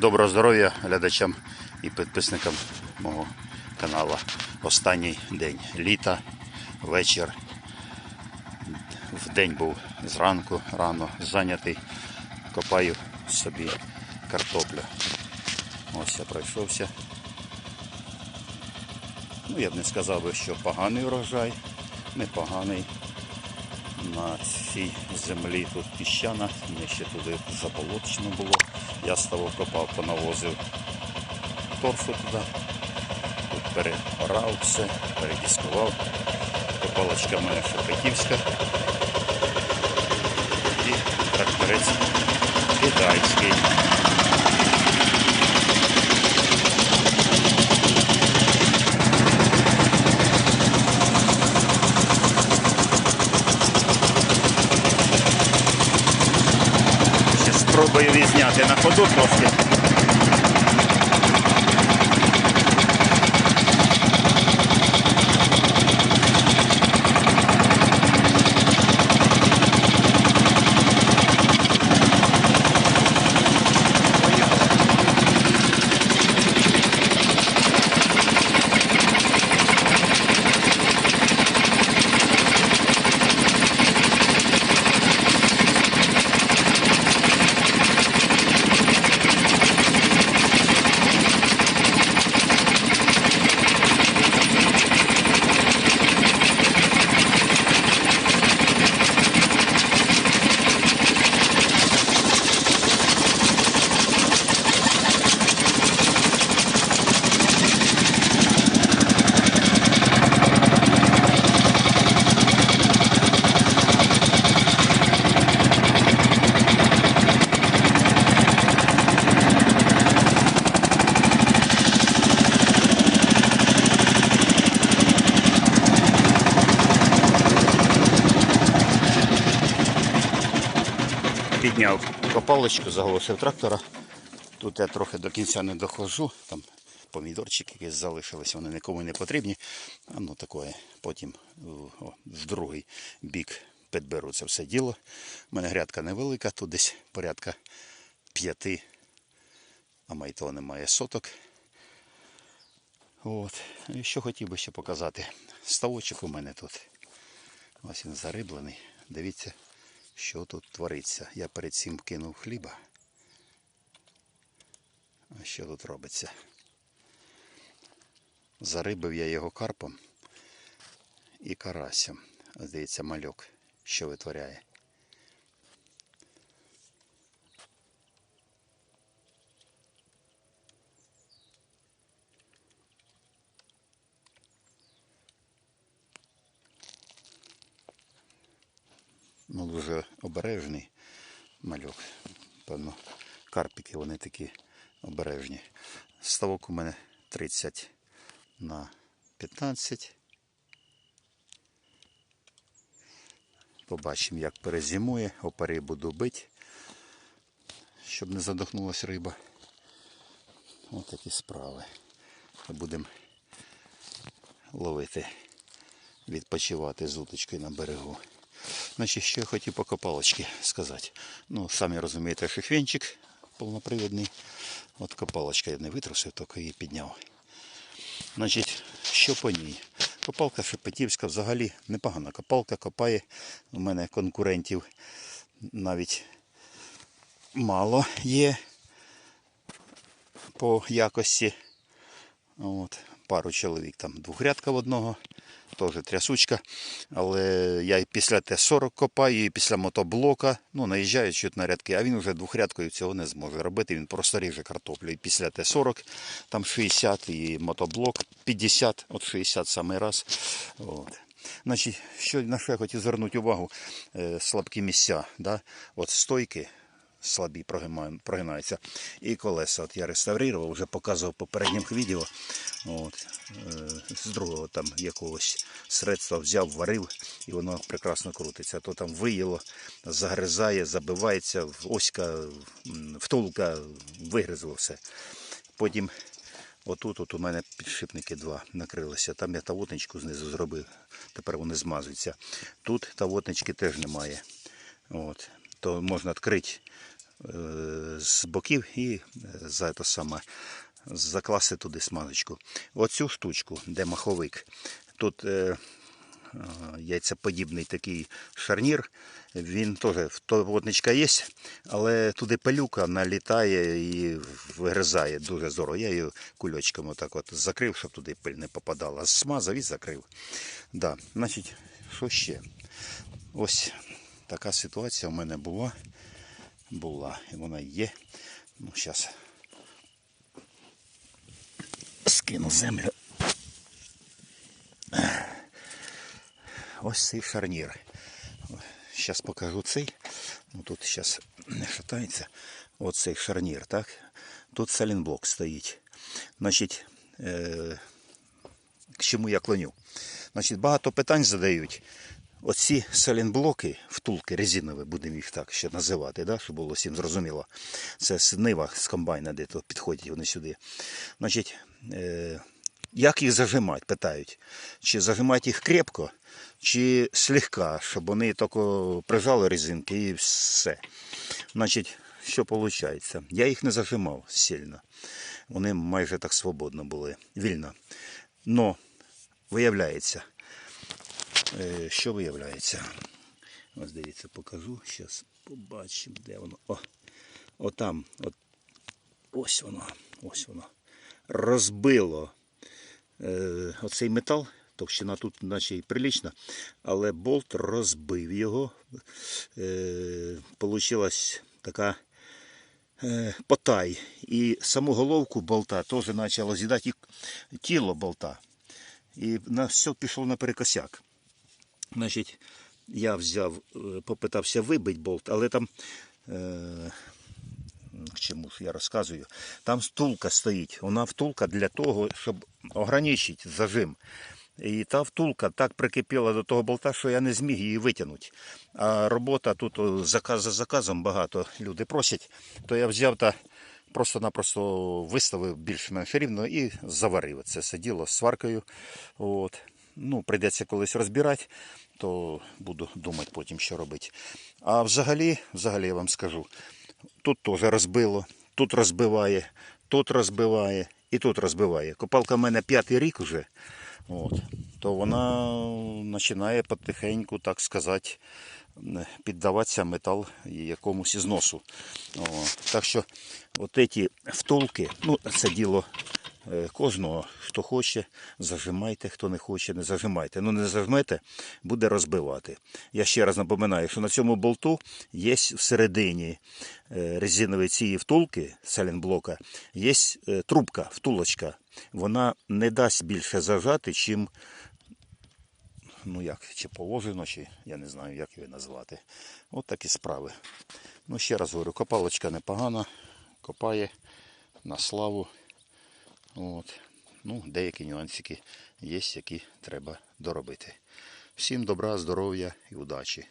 Доброго здоров'я глядачам і підписникам мого каналу. Останній день літа, вечір. В день був зранку, рано зайнятий. Копаю собі картоплю. Ось я пройшовся. Ну, я б не сказав що поганий урожай, непоганий. На цій землі тут піщана, ще туди заболотично було. Я того копав, понавозив торфу туди. Тут переорав все, передіскував. Копалочка в мене шепетівська. І тракторець китайський. der nach Kontorsdorf geht. Підняв копалочку, заголосив трактора. Тут я трохи до кінця не доходжу. Там помідорчики якісь залишились, вони нікому не потрібні. А ну такое. Потім о, в другий бік підберу це все діло. У мене грядка невелика, тут десь порядка п'яти, а май того немає соток. От. І що хотів би ще показати. Ставочок у мене тут. Ось він зариблений. Дивіться, що тут твориться. Я перед цим кинув хліба. А що тут робиться? Зарибив я його карпом і карасем. Здається, мальок, що витворяє. Ну, дуже обережний мальок. Певно, карпики вони такі обережні. Ставок у мене 30 на 15. Побачимо, як перезимує. Опари буду бити, щоб не задохнулася риба. Ось такі справи. Будемо ловити, відпочивати з уточкою на берегу. Значить, ще я хотів по копалочці сказати. Ну, самі розумієте, шихвенчик повнопривідний. От копалочка я не витрусив, тільки її підняв. Значить, що по ній? Копалка Шепетівська взагалі непогана копалка, копає. У мене конкурентів навіть мало є по якості. От, пару чоловік там двохрядка в одного, теж трясучка. Але я і після Т-40 копаю, і після мотоблока, ну, наїжджаю чуть на рядки, а він вже двохрядкою цього не зможе робити. Він просто ріже картоплю. І після Т-40 там 60 і мотоблок 50, от 60 самий раз. От. Значить, що, на що я хотів звернути увагу, е, слабкі місця. Да? От стойки слабі прогинаються. І колеса. От я реставрував, вже показував в попередніх відео. От, е, з другого там якогось средства взяв, варив, і воно прекрасно крутиться. То там виїло, загризає, забивається, оська, втулка вигризло все. Потім отут от у мене підшипники два накрилися. Там я тавотничку знизу зробив. Тепер вони змазуються. Тут тавотнички теж немає. От. То можна відкрити з боків і е, за це саме закласти туди смазочку. Оцю штучку, де маховик, тут е, е, яйцеподібний такий шарнір. Він теж в водничка є, але туди пилюка налітає і вигризає дуже здорово. Я її кульочком отак от закрив, щоб туди пиль не попадала. Смазав і закрив. Да. Значить, що ще? Ось така ситуація у мене була. Була. І вона є. Ну, зараз скину землю. Ось цей шарнір. Зараз покажу цей. Ну, тут зараз не шатається. Оцей шарнір, так? Тут салінблок стоїть. Значить, е- к чому я клоню? Значить, багато питань задають. Оці салінблоки, втулки резинові, будемо їх так ще називати, да? щоб було всім зрозуміло. Це з нива з комбайна, де то підходять вони сюди. Значить, е- як їх зажимати, питають. Чи зажимати їх крепко, чи слегка, щоб вони тільки прижали резинки і все. Значить, що виходить? Я їх не зажимав сильно. Вони майже так свободно були, вільно. Но виявляється, що виявляється? Ось дивіться, покажу. Зараз побачимо, де воно. О, отам, от, ось воно, ось воно. Розбило е, оцей метал. Товщина тут наче і прилічна, але болт розбив його. Е, така е, потай. І саму головку болта теж почало з'їдати тіло болта. І на все пішло наперекосяк. Значить, я взяв, е, попитався вибити болт, але там. Е, чому я розказую, там втулка стоїть. Вона втулка для того, щоб ограничити зажим. І та втулка так прикипіла до того болта, що я не зміг її витягнути. А робота тут заказ за заказом багато люди просять, то я взяв та просто-напросто виставив більш-менш рівно і заварив. Це сиділо з сваркою. От. Ну, прийдеться колись розбирати, то буду думати потім, що робити. А взагалі, взагалі я вам скажу, тут теж розбило, тут розбиває, тут розбиває і тут розбиває. Копалка в мене п'ятий рік уже. От, то вона починає потихеньку, так сказати, піддаватися метал якомусь ізносу. О, так що от ці втулки, ну це діло кожного, хто хоче, зажимайте, хто не хоче, не зажимайте. Ну не зажмете, буде розбивати. Я ще раз напоминаю, що на цьому болту є всередині е, резинової цієї втулки салінблока, є е, трубка, втулочка. Вона не дасть більше зажати, чим ну як, чи положено, чи я не знаю, як її назвати. От такі справи. Ну, ще раз говорю, копалочка непогана, копає на славу. От. Ну, деякі нюансики є, які треба доробити. Всім добра, здоров'я і удачі!